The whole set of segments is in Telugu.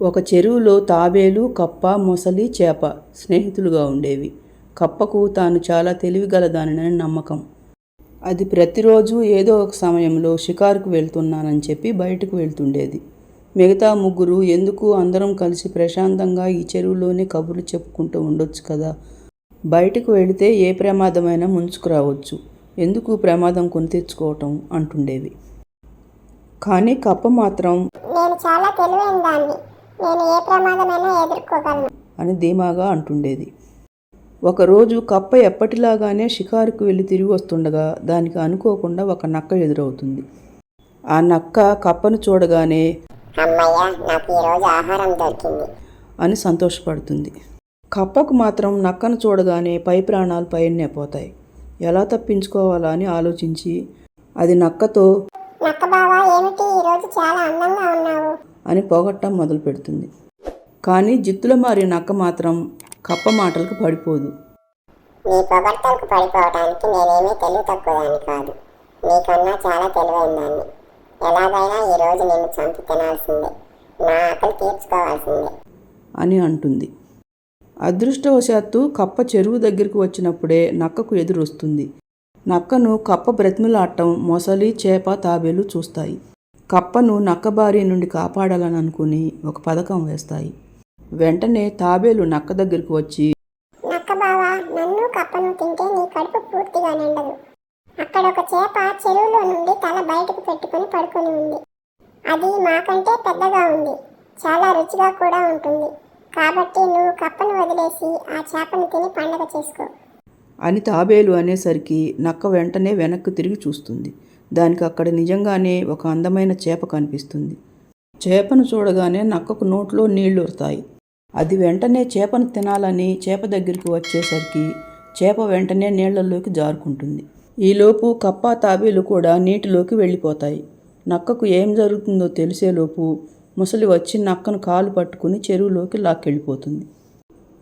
ఒక చెరువులో తాబేలు కప్ప మొసలి చేప స్నేహితులుగా ఉండేవి. కప్పకు తాను చాలా తెలివిగలదానని నమ్మకం. అది ప్రతిరోజు ఏదో ఒక సమయంలో షికారుకు వెళ్తున్నానని చెప్పి బయటకు వెళ్తుండేది. మిగతా ముగ్గురు ఎందుకు అందరం కలిసి ప్రశాంతంగా ఈ చెరువులోనే కబుర్లు చెప్పుకుంటూ ఉండొచ్చు కదా? బయటకు వెళితే ఏ ప్రమాదమైనా ముంచుకురావచ్చు. ఎందుకు ప్రమాదం కొని తెచ్చుకోవటం? అంటుండేవి. కానీ కప్ప మాత్రం నేను చాలా తెలివైన దాన్ని. నేను ఏ ప్రమాదమైనా ఎదుర్కోగలను. అని ధీమాగా అంటుండేది. ఒకరోజు కప్ప ఎప్పటిలాగానే షికారుకు వెళ్ళి తిరిగి వస్తుండగా దానికి అనుకోకుండా ఒక నక్క ఎదురవుతుంది. ఆ నక్క కప్పను చూడగానే అమ్మయ్య నాకు ఈరోజు ఆహారం దొరికింది. అని సంతోషపడుతుంది. కప్పకు మాత్రం నక్కను చూడగానే పై ప్రాణాలు పైనే పోతాయి. ఎలా తప్పించుకోవాలా అని ఆలోచించి అది నక్కతో నక్క బావా ఏమిటి? ఈరోజు చాలా అందంగా ఉన్నావు. అని పోగొట్టం మొదలు పెడుతుంది కానీ జిత్తుల మారి నక్క మాత్రం కప్ప మాటలకు పడిపోదు. నీ పొగడ్తలకు పడిపోవడానికి నేనేమీ తెలివి తక్కువదాన్ని కాదు. నీకన్నా చాలా తెలివైన దాన్ని. ఎలాగైనా ఈరోజు నిన్ను చంపి తినాల్సిందే. నా ఆకలి తీర్చుకోవాల్సిందే. అని అంటుంది. అదృష్టవశాత్తు కప్ప చెరువు దగ్గరికి వచ్చినప్పుడే నక్కకు ఎదురొస్తుంది. నక్కను కప్ప బ్రతిమలాడటం మొసలి చేప తాబేలు చూస్తాయి. కప్పను నక్క బారి నుండి కాపాడాలని అనుకుని ఒక పథకం వేస్తాయి. వెంటనే తాబేలు నక్క దగ్గరికి వచ్చి నక్క బావా నన్ను కప్పను తింటే నీ కడుపు పూర్తిగా నిండదు. అక్కడ ఒక చేప చెరువులో నుండి తల బయటకు పెట్టుకుని పడుకొని ఉంది. అది మాకంటే పెద్దగా ఉంది. చాలా రుచిగా కూడా ఉంటుంది. కాబట్టి నువ్వు కప్పను వదిలేసి ఆ చేపను తిని పండగ చేసుకో. అని తాబేలు అనేసరికి నక్క వెంటనే వెనక్కి తిరిగి చూస్తుంది. దానికి అక్కడ నిజంగానే ఒక అందమైన చేప కనిపిస్తుంది. చేపను చూడగానే నక్కకు నోట్లో నీళ్ళు ఉరుతాయి అది వెంటనే చేపను తినాలని చేప దగ్గరికి వచ్చేసరికి చేప వెంటనే నీళ్ళలోకి జారుకుంటుంది. ఈలోపు కప్ప తాబేలు కూడా నీటిలోకి వెళ్ళిపోతాయి. నక్కకు ఏం జరుగుతుందో తెలిసేలోపు ముసలి వచ్చి నక్కను కాలు పట్టుకుని చెరువులోకి లాక్కెళ్ళిపోతుంది.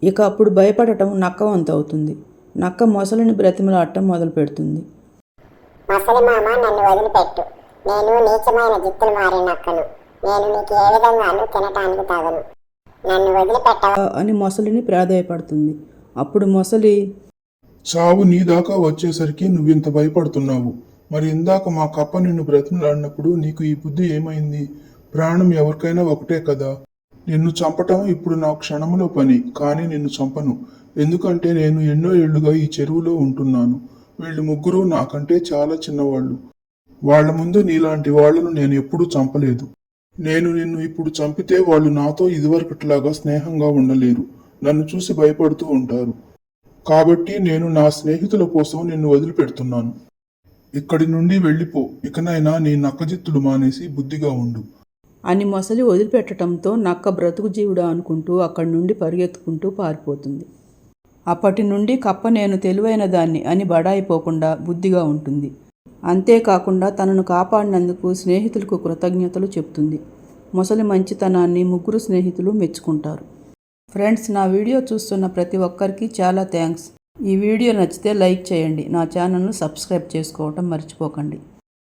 ఇక అప్పుడు భయపడటం నక్క వంతవుతుంది. నక్క మొసలిని బ్రతిమలాడటం మొదలు పెడుతుంది మసలి మామ నన్ను వదిలిపెట్టు. నేను నీచమైన జిత్తులు మారి నక్కను నేను నీకు ఏ విధంగానూ తినటానికి తగను. నన్ను వదిలిపెట్టవ? అని మొసలిని ప్రాధాయపడుతుంది. అప్పుడు మొసలి చావు నీ దాకా వచ్చేసరికి నువ్వింత భయపడుతున్నావు. మరి ఇందాక మా కప్ప నిన్ను బ్రతిమలాడినప్పుడు నీకు ఈ బుద్ధి ఏమైంది? ప్రాణం ఎవరికైనా ఒకటే కదా. నిన్ను చంపటం ఇప్పుడు నా క్షణంలో పని కానీ నిన్ను చంపను. ఎందుకంటే నేను ఎన్నో ఏళ్ళుగా ఈ చెరువులో ఉంటున్నాను. వీళ్ళు ముగ్గురు నాకంటే చాలా చిన్నవాళ్ళు. వాళ్ళ ముందు నీలాంటి వాళ్ళను నేను ఎప్పుడూ చంపలేదు. నేను నిన్ను ఇప్పుడు చంపితే వాళ్ళు నాతో ఇదివరకట్లాగా స్నేహంగా ఉండలేరు. నన్ను చూసి భయపడుతూ ఉంటారు. కాబట్టి నేను నా స్నేహితుల కోసం నిన్ను వదిలిపెడుతున్నాను. ఇక్కడి నుండి వెళ్ళిపో. ఇకనైనా నీ నక్కజిత్తులు మానేసి బుద్ధిగా ఉండు. అని మొసలి వదిలిపెట్టడంతో నక్క బ్రతుకు జీవుడా అనుకుంటూ అక్కడి నుండి పరిగెత్తుకుంటూ పారిపోతుంది. అప్పటి నుండి కప్ప నేను తెలివైన దాన్ని అని బడాయిపోకుండా బుద్ధిగా ఉంటుంది. అంతేకాకుండా తనను కాపాడినందుకు స్నేహితులకు కృతజ్ఞతలు చెప్తుంది. ముసలి మంచితనాన్ని ముగ్గురు స్నేహితులు మెచ్చుకుంటారు. ఫ్రెండ్స్ నా వీడియో చూస్తున్న ప్రతి ఒక్కరికి చాలా థ్యాంక్స్. ఈ వీడియో నచ్చితే లైక్ చేయండి. నా ఛానల్ను సబ్స్క్రైబ్ చేసుకోవటం మర్చిపోకండి.